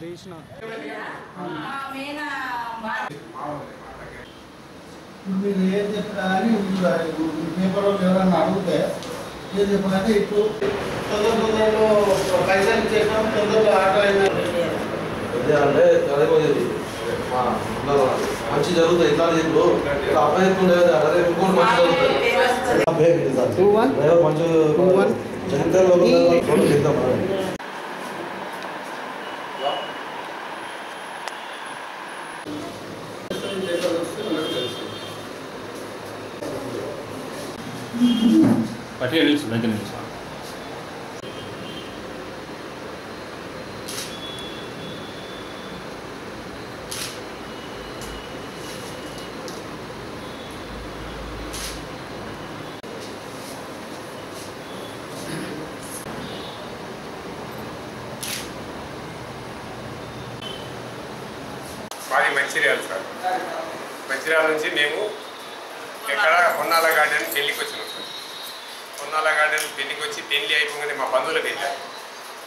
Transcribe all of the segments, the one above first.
తీసిన మీరు ఏం చెప్పినా కానీ ఇప్పుడు పేపర్ వాళ్ళు ఎవరైనా అడిగితే ఏం చెప్పినంటే ఇప్పుడు తొందర తొందరలో పైసలు ఇచ్చేసాం తొందరలో ఆటో అయినా అంటే మంచి జరుగుతుంది ఇట్లా ఇప్పుడు. ఇట్లా అబ్బాయి ఉండేది అదే ఇంకోటి మంచి జరుగుతుంది అబ్బాయి మంచి Two one. జగన్కర్ ఫోటో చేద్దాం పట్టుకొని నిలుచు దగ్గర నిలుచు మాది మంచిర్యాల సార్ మంచిర్యాల నుంచి మేము ఎక్కడ పొన్నాల గార్డెన్ పెళ్ళికి వచ్చినాం సార్ పొన్నాల గార్డెన్ పెళ్ళికి వచ్చి పెళ్ళి అయిపోగానే మా బంధువులకు వెళ్ళాం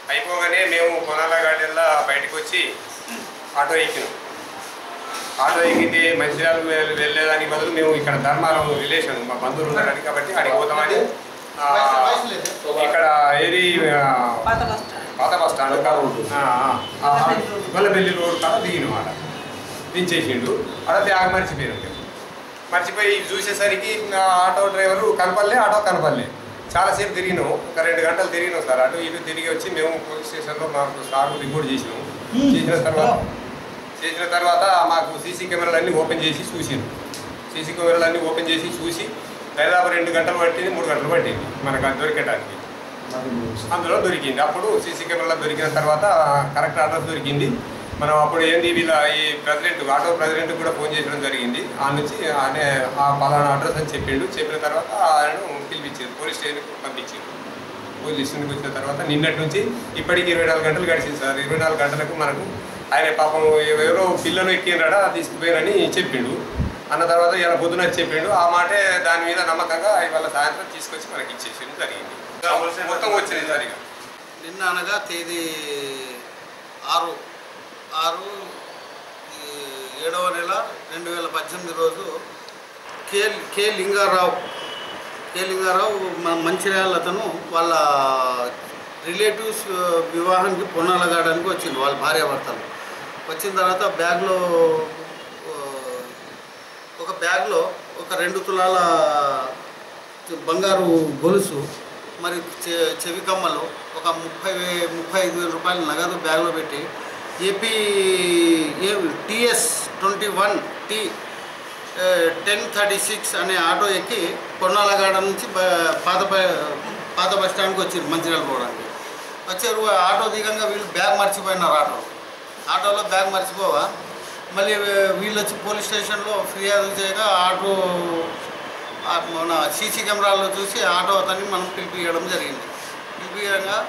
అయిపోగానే మేము పొన్నాల గార్డెన్లో బయటకు వచ్చి ఆటో ఎక్కినాం. ఆటో ఎక్కితే మంచిర్యాల వెళ్ళేదానికి బదులు మేము ఇక్కడ ధర్మారం రిలేషన్ మా బంధువులు ఉన్నారని కాబట్టి అడిగి పోతామని ఇక్కడ ఏది ఆ, పాత బస్ స్టాండ్. గొల్లపల్లి రోడ్ కాడ దిగిన మాట దించేసిండు. అక్కడ బ్యాగ్ మర్చిపోయారు మేము. మర్చిపోయి చూసేసరికి నా ఆటో డ్రైవరు కనపడలే ఆటో కనపడలే. చాలాసేపు తిరిగినాం ఒక రెండు గంటలు తిరిగినాం సార్. అటు ఇటు తిరిగి వచ్చి మేము పోలీస్ స్టేషన్లో మాకు సార్ రిపోర్ట్ చేసినాం చేసిన తర్వాత చేసిన తర్వాత మాకు సీసీ కెమెరాలు అన్నీ ఓపెన్ చేసి చూసిండు సీసీ కెమెరాలు అన్నీ ఓపెన్ చేసి చూసి దాదాపు రెండు గంటలు పట్టింది మూడు గంటలు పట్టింది మనకు అది దొరికడానికి అందులో దొరికింది. అప్పుడు సీసీ కెమెరాలో దొరికిన తర్వాత కరెక్ట్ అడ్రస్ దొరికింది. మనం అప్పుడు ఏంది వీళ్ళ ఈ ప్రెసిడెంట్ ఆటో ప్రెసిడెంట్ కూడా ఫోన్ చేయడం జరిగింది. ఆ నుంచి ఆయన ఆ పలానా అడ్రస్ అని చెప్పిండు. చెప్పిన తర్వాత ఆయన పిలిపించారు. పోలీస్ స్టేషన్కి పంపించారు. పోలీస్ స్టేషన్కి వచ్చిన తర్వాత నిన్నటి నుంచి ఇప్పటికి ఇరవై నాలుగు గంటలు గడిచింది సార్. ఇరవై నాలుగు గంటలకు మనకు ఆయన పాపం ఎవరో పిల్లలు ఎక్కినాడా తీసుకుపోయారని చెప్పిండు. అన్న తర్వాత ఇలా పొద్దున చెప్పిండు. ఆ మాటే దాని మీద నమ్మకంగా ఇవాళ సాయంత్రం తీసుకొచ్చి మనకి ఇచ్చేసి జరిగింది. మొత్తం వచ్చింది సార్ ఇక. నిన్న అనగా తేదీ ఆరు ఆరు ఏడవ నెల రెండు వేల పద్దెనిమిది రోజు కే కే లింగారావు కే లింగారావు మన మంచిర్యాల అతను వాళ్ళ రిలేటివ్స్ వివాహానికి పొన్నాలగాడానికి వచ్చింది వాళ్ళ భార్యాభర్తలు. వచ్చిన తర్వాత బ్యాగ్లో ఒక బ్యాగ్లో ఒక రెండు తులాల బంగారు గొలుసు మరి చె- చెవి కమ్మలు ఒక ముప్పై ముప్పై ఐదు వేల రూపాయలు నగదు బ్యాగ్లో పెట్టి AP A TS twenty one T ten thirty six అనే ఆటో ఎక్కి కొన్నాలగాడ నుంచి పాత బ- పాత బస్ స్టాండ్కి వచ్చారు మంచిర్యాల పోవడానికి. వచ్చారు ఆటో దిగంగా వీళ్ళు బ్యాగ్ మర్చిపోయినారు ఆటో. ఆటోలో బ్యాగ్ మర్చిపోవా? మళ్ళీ వీళ్ళు వచ్చి పోలీస్ స్టేషన్లో ఫిర్యాదు చేయగా ఆటో మన సీసీ కెమెరాలో చూసి ఆటో అతన్ని మనం పిలిపియడం జరిగింది. పిలిపియడంగా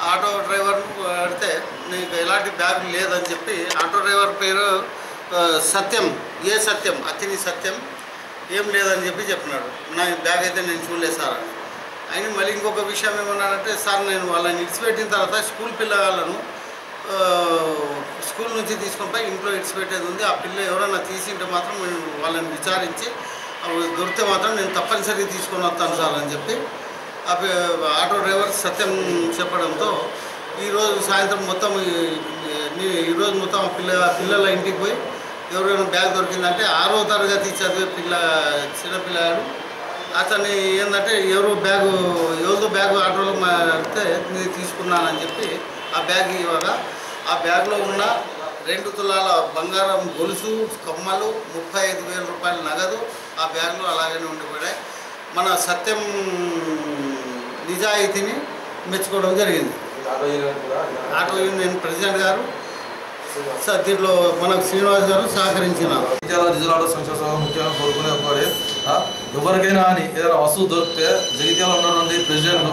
ఆటో డ్రైవర్ అడితే ఎలాంటి బ్యాగ్ లేదని చెప్పి ఆటో డ్రైవర్ పేరు సత్యం ఏ సత్యం అతిని సత్యం ఏం లేదని చెప్పి చెప్పినాడు. నా బ్యాగ్ అయితే నేను చూడలేదు సార్ అని. ఆయన మళ్ళీ ఇంకొక విషయం ఏమన్నాడంటే సార్ నేను వాళ్ళని ఇడిచిపెట్టిన తర్వాత స్కూల్ పిల్లగాళ్ళను స్కూల్ నుంచి తీసుకొని పోయి ఇంట్లో ఇడిచిపెట్టేది ఉంది. ఆ పిల్ల ఎవరైనా తీసింటే మాత్రం నేను వాళ్ళని విచారించి దొరికితే మాత్రం నేను తప్పనిసరిగా తీసుకొని వస్తాను సార్ అని చెప్పి ఆ ఆటో డ్రైవర్ సత్యం చెప్పడంతో ఈరోజు సాయంత్రం మొత్తం ఈ- ఈ- ఈరోజు మొత్తం ఆ పిల్ల పిల్లల ఇంటికి పోయి ఎవరైనా బ్యాగ్ దొరికిందంటే ఆరో తరగతి చదివే పిల్ల చిన్న పిల్లాడు అతన్ని ఏంటంటే ఎవరో బ్యాగు ఎవరిదో బ్యాగు ఆటోలో మారితే నేను తీసుకున్నానని చెప్పి ఆ బ్యాగ్ ఇవ్వగా ఆ బ్యాగ్లో ఉన్న రెండు తులాల బంగారం గొలుసు కమ్మలు ముప్పై ఐదు వేల రూపాయల నగదు ఆ బ్యాగ్లో అలాగనే ఉండిపోయాయి. మన సత్యం నిజాయితీని మెచ్చుకోవడం జరిగింది. ఆటో యూనియన్ ప్రెసిడెంట్ గారు సార్ దీంట్లో మనకు శ్రీనివాస్ గారు సహకరించినారు. జగిత్యాల జిల్లా సంక్షేమ ముఖ్యంగా కోరుకునే ఒకటి ఎవరికైనా అని ఏదైనా వస్తువు దొరికితే జగిత్యాల ఉన్నటువంటి ప్రెసిడెంట్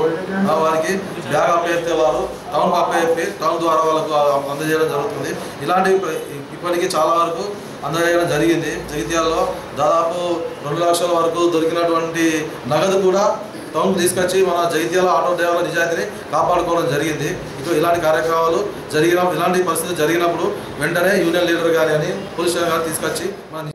వారికి బ్యాగ్ అప్పయితే వారు టౌన్ అప్పయిపి టౌన్ ద్వారా వాళ్ళకు అందజేయడం జరుగుతుంది. ఇలాంటివి ఇప్పటికీ చాలా వరకు అందజేయడం జరిగింది. జగిత్యాలలో దాదాపు రెండు లక్షల వరకు దొరికినటువంటి నగదు కూడా టౌన్కి తీసుకొచ్చి మన జైత్యాల ఆటో డ్రైవర్ల నిజాయితీని కాపాడుకోవడం జరిగింది. ఇక ఇలాంటి కార్యక్రమాలు జరిగిన ఇలాంటి పరిస్థితి జరిగినప్పుడు వెంటనే యూనియన్ లీడర్ గారి అని పోలీస్ స్టేషన్ కానీ తీసుకొచ్చి మన